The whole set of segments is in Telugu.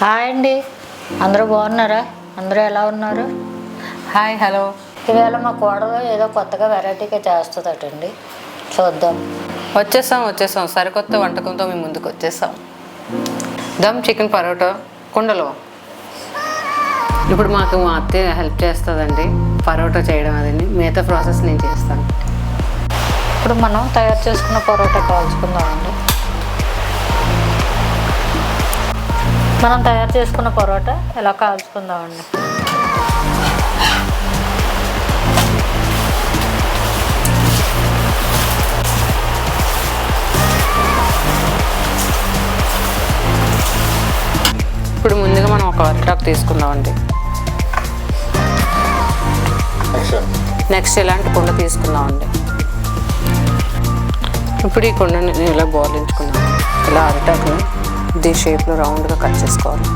హాయ్ అండి. అందరూ బాగున్నారా? అందరూ ఎలా ఉన్నారు? Hi hello. ఈవేళ మా కోడలు ఏదో కొత్తగా వెరైటీగా చేస్తుందటండి. చూద్దాం. వచ్చేసాం వచ్చేసాం. సరికొత్త వంటకంతో మీ ముందుకు వచ్చేసాం. దమ్ చికెన్ పరోటా కుండలో. ఇప్పుడు మాకు మా అత్తయ్య హెల్ప్ చేస్తుందండి. పరోటా చేయడం అదండి. మిగతా ప్రాసెస్ నేను చేస్తాను. ఇప్పుడు మనం తయారు చేసుకున్న పరోటా కాల్చుకుందామండి. మనం తయారు చేసుకున్న పరోటా ఎలా కాల్చుకుందామండి? ఇప్పుడు ముందుగా మనం ఒక అరిటాక్ తీసుకుందామండి. నెక్స్ట్ ఇలాంటి కుండ తీసుకుందామండి? ఇప్పుడు ఈ కుండని ఇలా బోర్లించుకుందాం ఇలా అరిటాకుని దీ షేప్లో రౌండ్గా కట్ చేసుకోవాలి.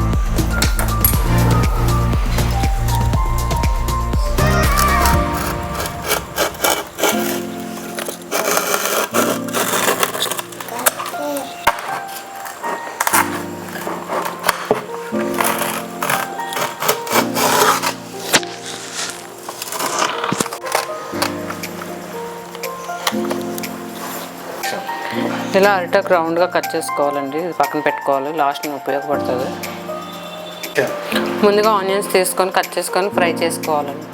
ఇలా అరిటాకు రౌండ్గా కట్ చేసుకోవాలండి. ఇది పక్కన పెట్టుకోవాలి. లాస్ట్ ఉపయోగపడుతుంది. ముందుగా ఆనియన్స్ తీసుకొని కట్ చేసుకొని ఫ్రై చేసుకోవాలండి.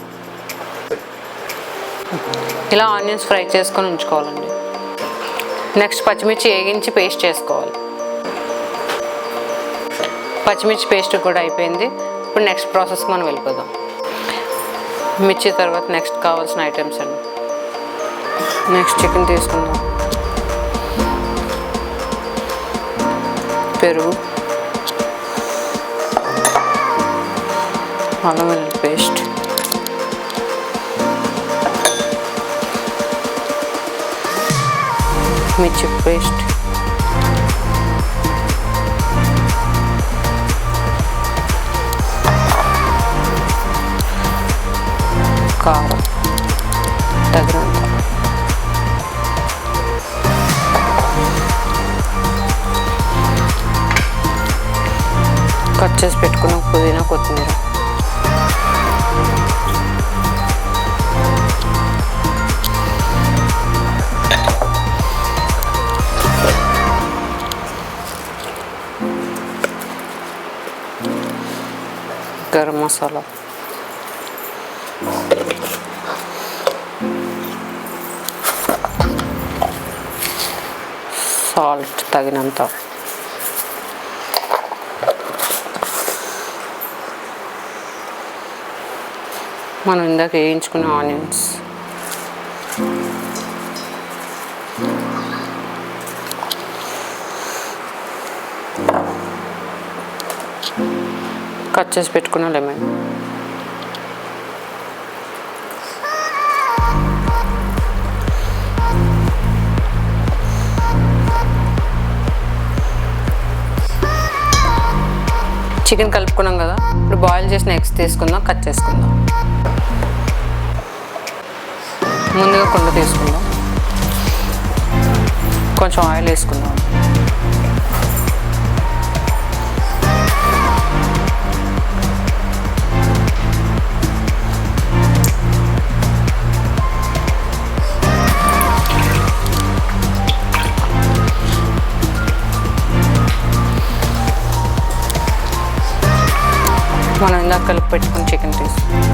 ఇలా ఆనియన్స్ ఫ్రై చేసుకొని ఉంచుకోవాలండి. నెక్స్ట్ పచ్చిమిర్చి వేగించి పేస్ట్ చేసుకోవాలి. పచ్చిమిర్చి పేస్ట్ కూడా అయిపోయింది. ఇప్పుడు నెక్స్ట్ ప్రాసెస్కి మనం వెళ్ళిపోదాం. మిర్చి తర్వాత నెక్స్ట్ కావాల్సిన ఐటమ్స్ అండి. నెక్స్ట్ చికెన్ తీసుకుందాం. పెరుగు. అల్లం వెల్లుల్లి పేస్ట్. మిర్చి పేస్ట్. కారం. కట్ చేసి పెట్టుకున్న పుదీనా కొత్తిమీర. గరం మసాలా. సాల్ట్ తగినంత. మనం ఇందాక వేయించుకున్న ఆనియన్స్. కట్ చేసి పెట్టుకున్న లెమన్. చికెన్ కలుపుకున్నాం కదా ఇప్పుడు బాయిల్ చేసిన ఎగ్స్ తీసుకుందాం కట్ చేసుకుందాం. ముందుగా కుండ తీసుకుందాం. కొంచెం ఆయిల్ వేసుకుందాం. కలిపి పెట్టుకుని చికెన్ తీసుకుందాం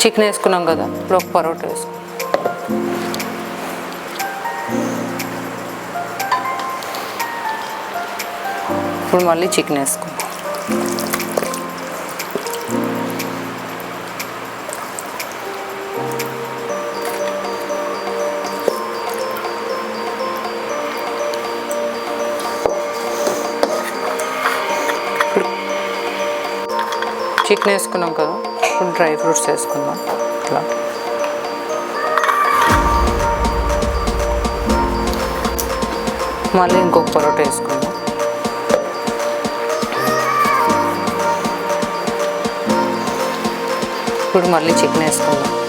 చికెన్ వేసుకున్నాం కదా ఇప్పుడు ఒక పరోటా వేసుకున్నాం ఇప్పుడు మళ్ళీ చికెన్ వేసుకో. చికెన్ వేసుకున్నాం కదా ఇప్పుడు డ్రై ఫ్రూట్స్ వేసుకుందాం. ఇట్లా. మళ్ళీ ఇంకొక పరోటా వేసుకుందాం ఇప్పుడు మళ్ళీ చికెన్ వేసుకుందాం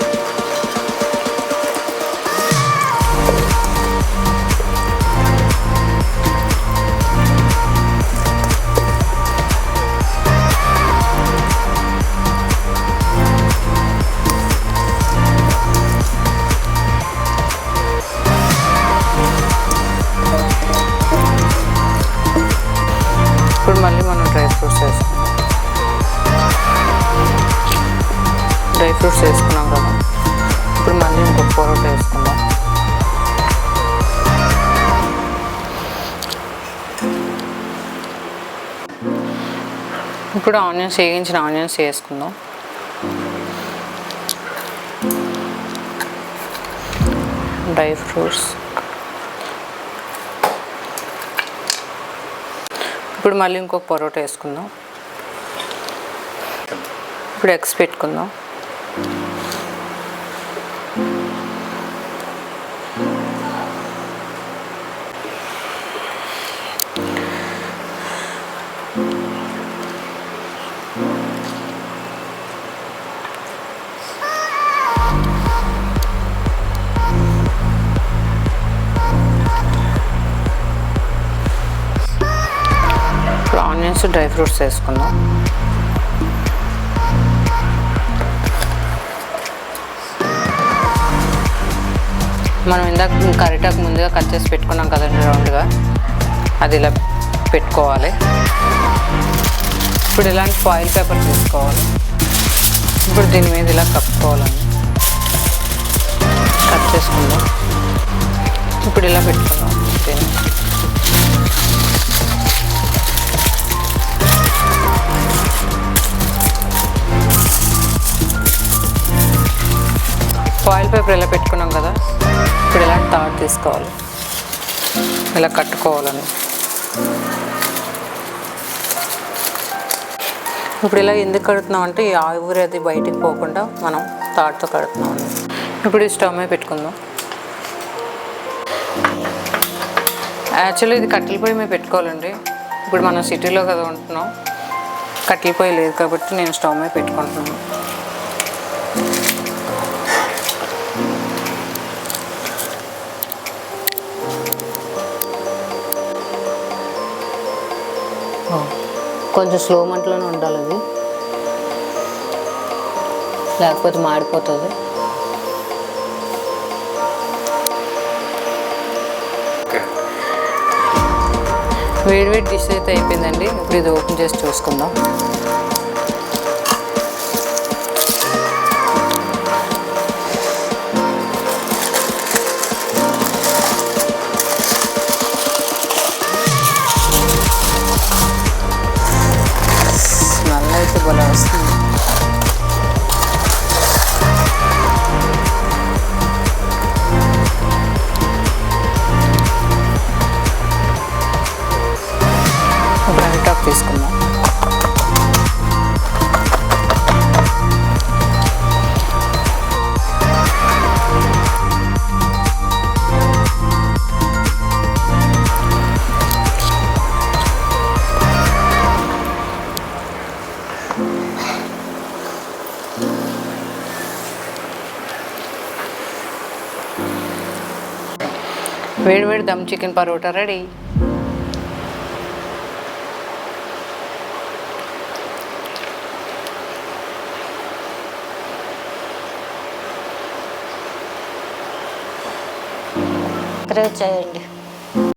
ఫ్రూట్స్ వేసుకున్నాం కదా. ఇప్పుడు మళ్ళీ ఇంకొక పొరోటా వేసుకుందాం ఇప్పుడు ఆనియన్స్ వేయించిన ఆనియన్స్ వేసుకుందాం. Dry fruits. ఇప్పుడు మళ్ళీ ఇంకొక పొరోటా వేసుకుందాం. ఇప్పుడు ఎగ్స్ పెట్టుకుందాం. ఆనియన్స్ డ్రై ఫ్రూట్స్ వేసుకుందాం. మనం ఇందాక కరిటాకు ముందుగా కట్ చేసి పెట్టుకున్నాం కదండి రౌండ్గా. అది ఇలా పెట్టుకోవాలి. ఇప్పుడు ఇలాంటి ఫాయిల్ పేపర్ తీసుకోవాలి. ఇప్పుడు దీని మీద ఇలా కప్పుకోవాలండి కట్ చేసుకుందాం. ఇప్పుడు ఇలా పెట్టుకుందాం. దీన్ని. ఫాయిల్ పేపర్ ఇలా పెట్టుకున్నాం కదా. ఇక్కడ ఇలాంటి తాడు తీసుకోవాలి? ఇలా కట్టుకోవాలని? ఇప్పుడు ఇలా ఎందుకు కడుతున్నాం అంటే ఈ ఆవిరి అది బయటికి పోకుండా మనం తాడుతో కడుతున్నాం. ఇప్పుడు ఈ స్టవ్ మీద పెట్టుకుందాం. యాక్చువల్లీ ఇది కట్టెల పొయ్యి మేము పెట్టుకోవాలండి. ఇప్పుడు మనం సిటీలో కదా ఉంటున్నాం. కట్టెల పొయ్యి లేదు కాబట్టి నేను స్టవ్ మీద పెట్టుకుంటున్నాను. కొంచెం స్లో మంటలోనే ఉండాలి అది. లేకపోతే మాడిపోతుంది. వేడి వేడి డిష్ అయితే అయిపోయిందండి. ఇప్పుడు ఇది ఓపెన్ చేసి చూసుకుందాం. వేడి వేడి dum chicken parotta ready. Subscribe చేయండి.